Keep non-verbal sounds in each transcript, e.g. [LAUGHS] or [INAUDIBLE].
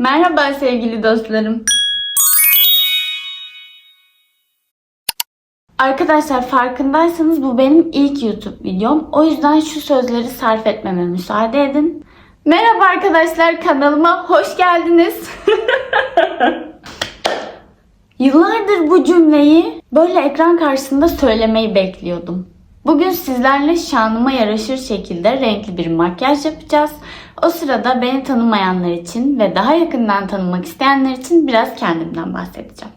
Merhaba sevgili dostlarım. Arkadaşlar farkındaysanız bu benim ilk YouTube videom. O yüzden şu sözleri sarf etmeme müsaade edin. Merhaba arkadaşlar kanalıma hoş geldiniz. [LAUGHS] Yıllardır bu cümleyi böyle ekran karşısında söylemeyi bekliyordum. Bugün sizlerle şanıma yaraşır şekilde renkli bir makyaj yapacağız. O sırada beni tanımayanlar için ve daha yakından tanımak isteyenler için biraz kendimden bahsedeceğim.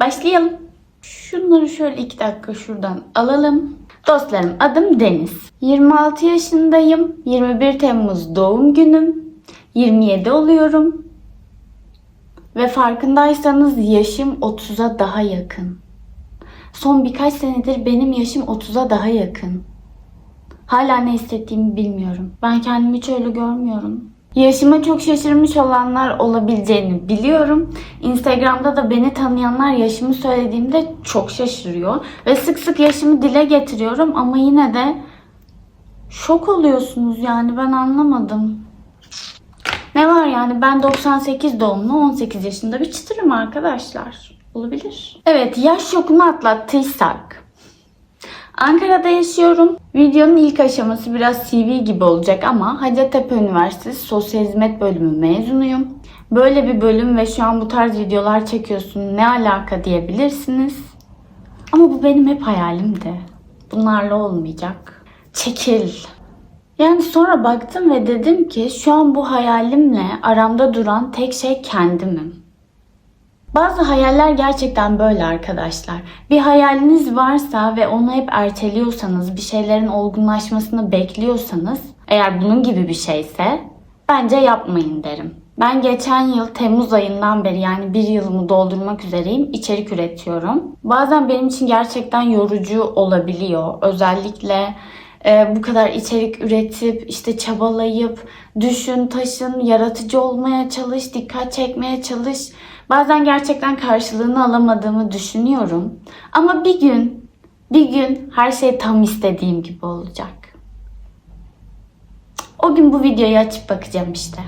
Başlayalım. Şunları şöyle iki dakika şuradan alalım. Dostlarım adım Deniz. 26 yaşındayım. 21 Temmuz doğum günüm. 27 oluyorum. Ve farkındaysanız yaşım 30'a daha yakın. Son birkaç senedir benim yaşım 30'a daha yakın. Hala ne hissettiğimi bilmiyorum. Ben kendimi hiç öyle görmüyorum. Yaşıma çok şaşırmış olanlar olabileceğini biliyorum. Instagram'da da beni tanıyanlar yaşımı söylediğimde çok şaşırıyor. Ve sık sık yaşımı dile getiriyorum ama yine de şok oluyorsunuz yani ben anlamadım. Ne var yani ben 98 doğumlu 18 yaşında bir çıtırım arkadaşlar. Olabilir. Evet yaş şokunu atlattıysak. Ankara'da yaşıyorum. Videonun ilk aşaması biraz CV gibi olacak ama Hacettepe Üniversitesi Sosyal Hizmet Bölümü mezunuyum. Böyle bir bölüm ve şu an bu tarz videolar çekiyorsun ne alaka diyebilirsiniz. Ama bu benim hep hayalimdi. Bunlarla olmayacak. Çekil. Yani sonra baktım ve dedim ki şu an bu hayalimle aramda duran tek şey kendimim. Bazı hayaller gerçekten böyle arkadaşlar. Bir hayaliniz varsa ve onu hep erteliyorsanız, bir şeylerin olgunlaşmasını bekliyorsanız, eğer bunun gibi bir şeyse bence yapmayın derim. Ben geçen yıl Temmuz ayından beri yani bir yılımı doldurmak üzereyim içerik üretiyorum. Bazen benim için gerçekten yorucu olabiliyor. Özellikle e, bu kadar içerik üretip işte çabalayıp düşün taşın yaratıcı olmaya çalış dikkat çekmeye çalış bazen gerçekten karşılığını alamadığımı düşünüyorum. Ama bir gün bir gün her şey tam istediğim gibi olacak. O gün bu videoyu açıp bakacağım işte.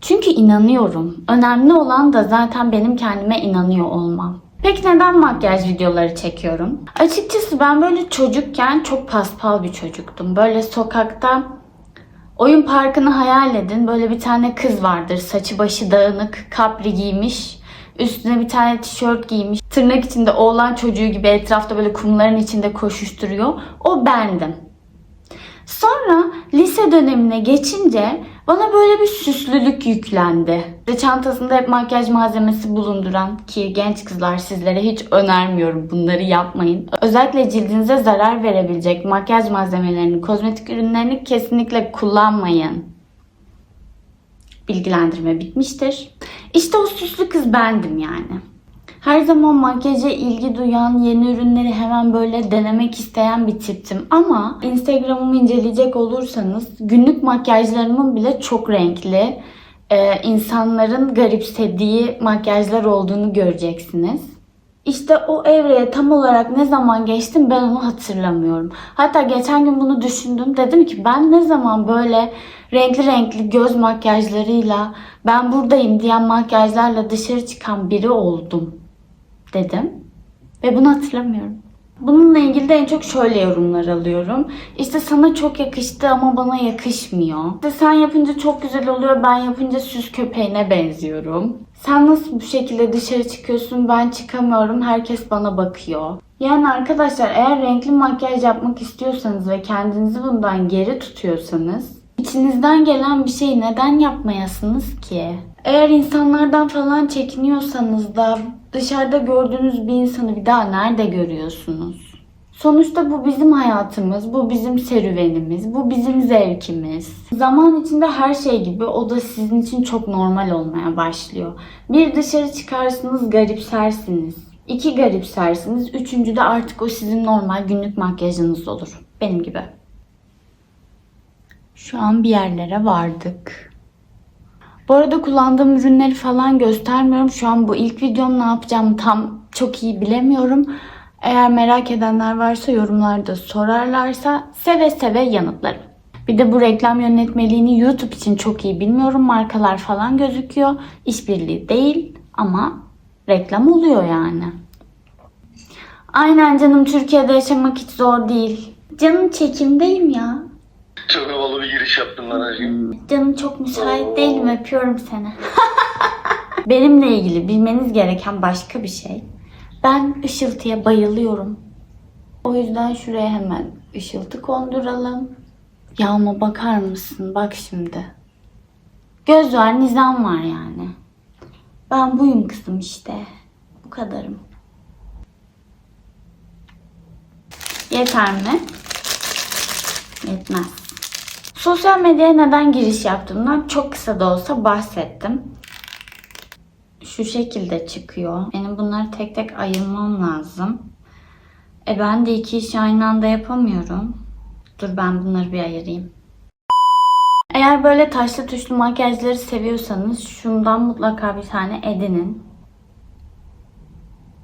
Çünkü inanıyorum. Önemli olan da zaten benim kendime inanıyor olmam. Peki neden makyaj videoları çekiyorum? Açıkçası ben böyle çocukken çok paspal bir çocuktum. Böyle sokakta oyun parkını hayal edin. Böyle bir tane kız vardır. Saçı başı dağınık, kapri giymiş. Üstüne bir tane tişört giymiş. Tırnak içinde oğlan çocuğu gibi etrafta böyle kumların içinde koşuşturuyor. O bendim. Sonra lise dönemine geçince bana böyle bir süslülük yüklendi. Ve çantasında hep makyaj malzemesi bulunduran ki genç kızlar sizlere hiç önermiyorum bunları yapmayın. Özellikle cildinize zarar verebilecek makyaj malzemelerini, kozmetik ürünlerini kesinlikle kullanmayın. Bilgilendirme bitmiştir. İşte o süslü kız bendim yani. Her zaman makyaja ilgi duyan, yeni ürünleri hemen böyle denemek isteyen bir tiptim. Ama Instagram'ımı inceleyecek olursanız günlük makyajlarımın bile çok renkli, e, insanların garipsediği makyajlar olduğunu göreceksiniz. İşte o evreye tam olarak ne zaman geçtim ben onu hatırlamıyorum. Hatta geçen gün bunu düşündüm. Dedim ki ben ne zaman böyle renkli renkli göz makyajlarıyla ben buradayım diyen makyajlarla dışarı çıkan biri oldum dedim. Ve bunu hatırlamıyorum. Bununla ilgili de en çok şöyle yorumlar alıyorum. İşte sana çok yakıştı ama bana yakışmıyor. İşte sen yapınca çok güzel oluyor, ben yapınca süs köpeğine benziyorum. Sen nasıl bu şekilde dışarı çıkıyorsun, ben çıkamıyorum, herkes bana bakıyor. Yani arkadaşlar eğer renkli makyaj yapmak istiyorsanız ve kendinizi bundan geri tutuyorsanız içinizden gelen bir şeyi neden yapmayasınız ki? Eğer insanlardan falan çekiniyorsanız da dışarıda gördüğünüz bir insanı bir daha nerede görüyorsunuz? Sonuçta bu bizim hayatımız, bu bizim serüvenimiz, bu bizim zevkimiz. Zaman içinde her şey gibi o da sizin için çok normal olmaya başlıyor. Bir dışarı çıkarsınız garipsersiniz. İki garipsersiniz. Üçüncü de artık o sizin normal günlük makyajınız olur. Benim gibi. Şu an bir yerlere vardık. Bu arada kullandığım ürünleri falan göstermiyorum. Şu an bu ilk videom ne yapacağımı tam çok iyi bilemiyorum. Eğer merak edenler varsa yorumlarda sorarlarsa seve seve yanıtlarım. Bir de bu reklam yönetmeliğini YouTube için çok iyi bilmiyorum. Markalar falan gözüküyor. İşbirliği değil ama reklam oluyor yani. Aynen canım Türkiye'de yaşamak hiç zor değil. Canım çekimdeyim ya. Çok havalı bir giriş yaptın lan aşkım. Canım çok müsait değilim öpüyorum seni. [LAUGHS] Benimle ilgili bilmeniz gereken başka bir şey. Ben ışıltıya bayılıyorum. O yüzden şuraya hemen ışıltı konduralım. Yağma bakar mısın? Bak şimdi. Göz var, nizam var yani. Ben buyum kızım işte. Bu kadarım. Yeter mi? Yetmez. Sosyal medyaya neden giriş yaptığımdan çok kısa da olsa bahsettim. Şu şekilde çıkıyor. Benim bunları tek tek ayırmam lazım. E ben de iki işi aynı anda yapamıyorum. Dur ben bunları bir ayırayım. Eğer böyle taşlı tuşlu makyajları seviyorsanız şundan mutlaka bir tane edinin.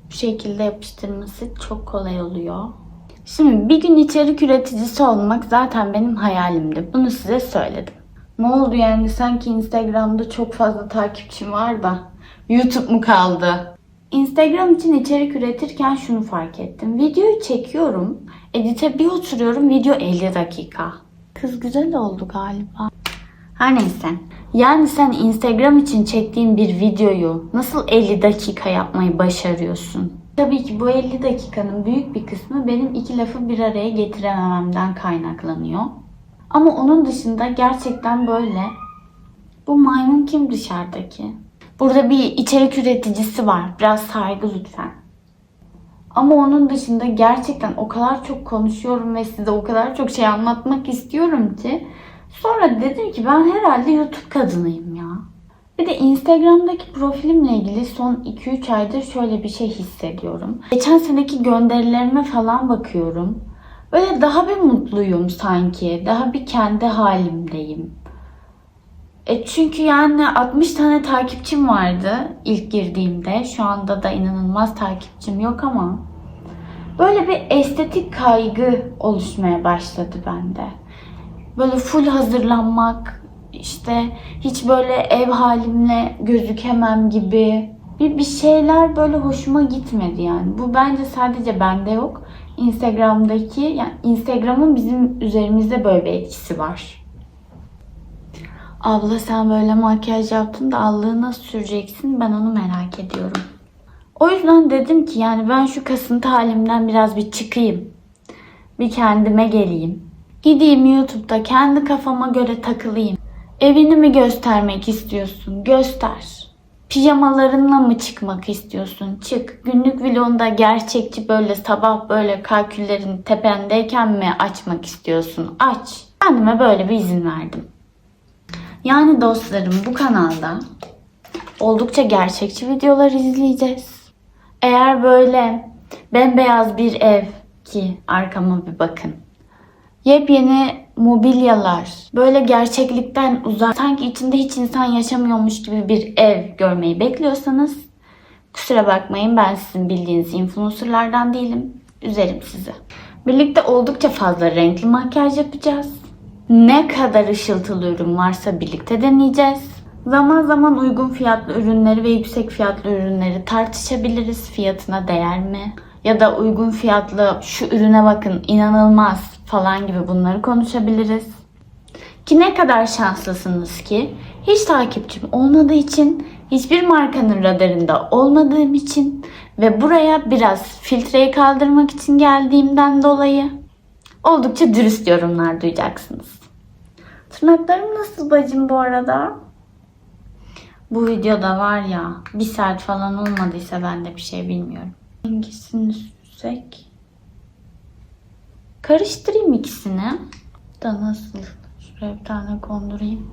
Bu şekilde yapıştırması çok kolay oluyor. Şimdi bir gün içerik üreticisi olmak zaten benim hayalimdi. Bunu size söyledim. Ne oldu yani sanki Instagram'da çok fazla takipçim var da YouTube mu kaldı? Instagram için içerik üretirken şunu fark ettim. Videoyu çekiyorum. Edite bir oturuyorum. Video 50 dakika. Kız güzel oldu galiba. Her neyse. Yani sen Instagram için çektiğin bir videoyu nasıl 50 dakika yapmayı başarıyorsun? Tabii ki bu 50 dakikanın büyük bir kısmı benim iki lafı bir araya getiremememden kaynaklanıyor. Ama onun dışında gerçekten böyle. Bu maymun kim dışarıdaki? Burada bir içerik üreticisi var. Biraz saygı lütfen. Ama onun dışında gerçekten o kadar çok konuşuyorum ve size o kadar çok şey anlatmak istiyorum ki sonra dedim ki ben herhalde YouTube kadınıyım ya. Bir de Instagram'daki profilimle ilgili son 2-3 aydır şöyle bir şey hissediyorum. Geçen seneki gönderilerime falan bakıyorum. Böyle daha bir mutluyum sanki. Daha bir kendi halimdeyim. E çünkü yani 60 tane takipçim vardı ilk girdiğimde. Şu anda da inanılmaz takipçim yok ama böyle bir estetik kaygı oluşmaya başladı bende. Böyle full hazırlanmak, işte hiç böyle ev halimle gözükemem gibi bir bir şeyler böyle hoşuma gitmedi yani. Bu bence sadece bende yok. Instagram'daki yani Instagram'ın bizim üzerimizde böyle bir etkisi var. Abla sen böyle makyaj yaptın da allığı nasıl süreceksin ben onu merak ediyorum. O yüzden dedim ki yani ben şu kasıntı halimden biraz bir çıkayım. Bir kendime geleyim. Gideyim YouTube'da kendi kafama göre takılayım. Evini mi göstermek istiyorsun? Göster. Pijamalarınla mı çıkmak istiyorsun? Çık. Günlük vlogunda gerçekçi böyle sabah böyle kalküllerin tependeyken mi açmak istiyorsun? Aç. Kendime böyle bir izin verdim. Yani dostlarım bu kanalda oldukça gerçekçi videolar izleyeceğiz. Eğer böyle bembeyaz bir ev ki arkama bir bakın. Yepyeni mobilyalar, böyle gerçeklikten uzak, sanki içinde hiç insan yaşamıyormuş gibi bir ev görmeyi bekliyorsanız kusura bakmayın ben sizin bildiğiniz influencerlardan değilim. Üzerim sizi. Birlikte oldukça fazla renkli makyaj yapacağız. Ne kadar ışıltılı ürün varsa birlikte deneyeceğiz. Zaman zaman uygun fiyatlı ürünleri ve yüksek fiyatlı ürünleri tartışabiliriz. Fiyatına değer mi? Ya da uygun fiyatlı şu ürüne bakın inanılmaz falan gibi bunları konuşabiliriz. Ki ne kadar şanslısınız ki hiç takipçim olmadığı için, hiçbir markanın radarında olmadığım için ve buraya biraz filtreyi kaldırmak için geldiğimden dolayı oldukça dürüst yorumlar duyacaksınız. Tırnaklarım nasıl bacım bu arada? Bu videoda var ya bir saat falan olmadıysa ben de bir şey bilmiyorum. Hangisini sürsek? Karıştırayım ikisini. Da nasıl? Şuraya bir tane kondurayım.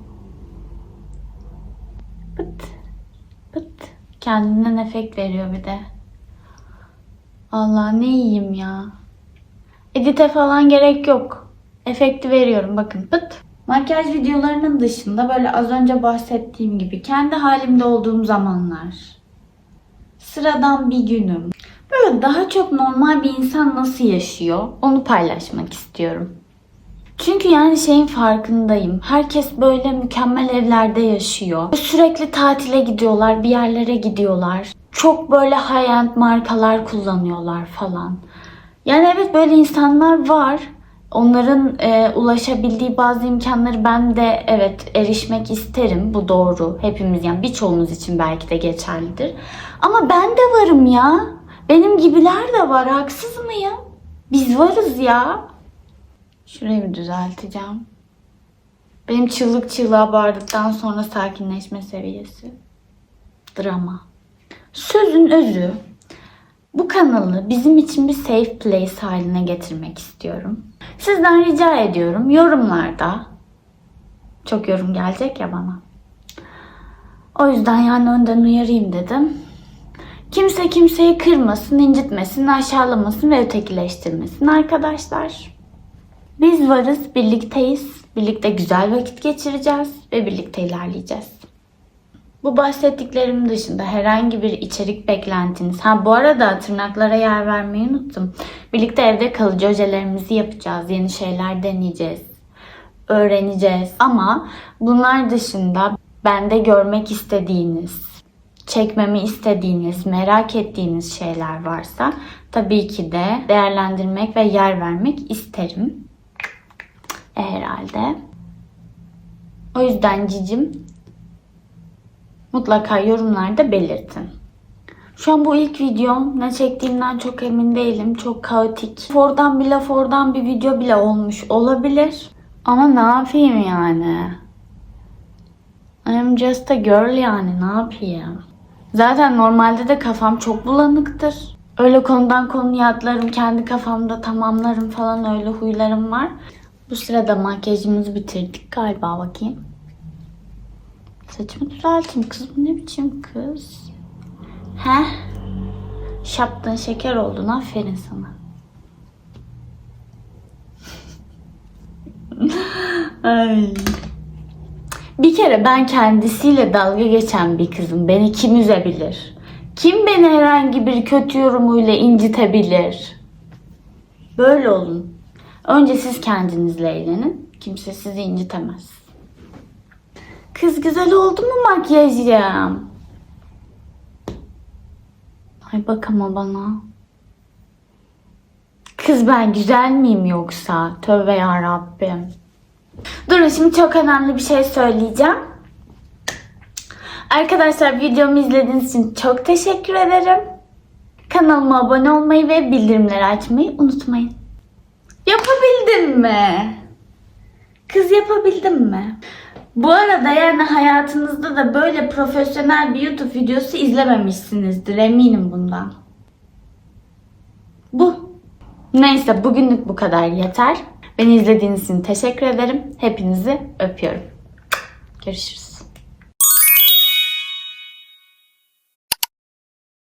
Pıt. Pıt. Kendinden efekt veriyor bir de. Allah ne iyiyim ya. Edite falan gerek yok. Efekti veriyorum bakın pıt. Makyaj videolarının dışında böyle az önce bahsettiğim gibi kendi halimde olduğum zamanlar. Sıradan bir günüm. Böyle daha çok normal bir insan nasıl yaşıyor onu paylaşmak istiyorum. Çünkü yani şeyin farkındayım. Herkes böyle mükemmel evlerde yaşıyor. Sürekli tatile gidiyorlar, bir yerlere gidiyorlar. Çok böyle high-end markalar kullanıyorlar falan. Yani evet böyle insanlar var. Onların e, ulaşabildiği bazı imkanları ben de evet erişmek isterim. Bu doğru. Hepimiz yani birçoğumuz için belki de geçerlidir. Ama ben de varım ya. Benim gibiler de var. Haksız mıyım? Biz varız ya. Şurayı bir düzelteceğim. Benim çığlık çığlığa bağırdıktan sonra sakinleşme seviyesi. Drama. Sözün özü. Bu kanalı bizim için bir safe place haline getirmek istiyorum. Sizden rica ediyorum yorumlarda. Çok yorum gelecek ya bana. O yüzden yani önden uyarayım dedim. Kimse kimseyi kırmasın, incitmesin, aşağılamasın ve ötekileştirmesin arkadaşlar. Biz varız, birlikteyiz. Birlikte güzel vakit geçireceğiz ve birlikte ilerleyeceğiz. Bu bahsettiklerim dışında herhangi bir içerik beklentiniz. Ha bu arada tırnaklara yer vermeyi unuttum. Birlikte evde kalıcı ojelerimizi yapacağız. Yeni şeyler deneyeceğiz. Öğreneceğiz. Ama bunlar dışında bende görmek istediğiniz, çekmemi istediğiniz, merak ettiğiniz şeyler varsa tabii ki de değerlendirmek ve yer vermek isterim. E, herhalde. O yüzden cicim mutlaka yorumlarda belirtin. Şu an bu ilk videom. Ne çektiğimden çok emin değilim. Çok kaotik. Oradan bir laf oradan bir video bile olmuş olabilir. Ama ne yapayım yani? I'm just a girl yani ne yapayım? Zaten normalde de kafam çok bulanıktır. Öyle konudan konuya atlarım, kendi kafamda tamamlarım falan öyle huylarım var. Bu sırada makyajımızı bitirdik galiba bakayım. Saçımı düzelteyim kız bu ne biçim kız? Heh. Şaptın şeker oldun aferin sana. [LAUGHS] Ay. Bir kere ben kendisiyle dalga geçen bir kızım. Beni kim üzebilir? Kim beni herhangi bir kötü yorumuyla incitebilir? Böyle olun. Önce siz kendinizle eğlenin. Kimse sizi incitemez. Kız güzel oldu mu makyajım? Ay bak ama bana. Kız ben güzel miyim yoksa? Tövbe ya Rabbim. Durun şimdi çok önemli bir şey söyleyeceğim. Arkadaşlar videomu izlediğiniz için çok teşekkür ederim. Kanalıma abone olmayı ve bildirimleri açmayı unutmayın. Yapabildim mi? Kız yapabildim mi? Bu arada yani hayatınızda da böyle profesyonel bir YouTube videosu izlememişsinizdir eminim bundan. Bu. Neyse bugünlük bu kadar yeter. Beni izlediğiniz için teşekkür ederim. Hepinizi öpüyorum. Görüşürüz.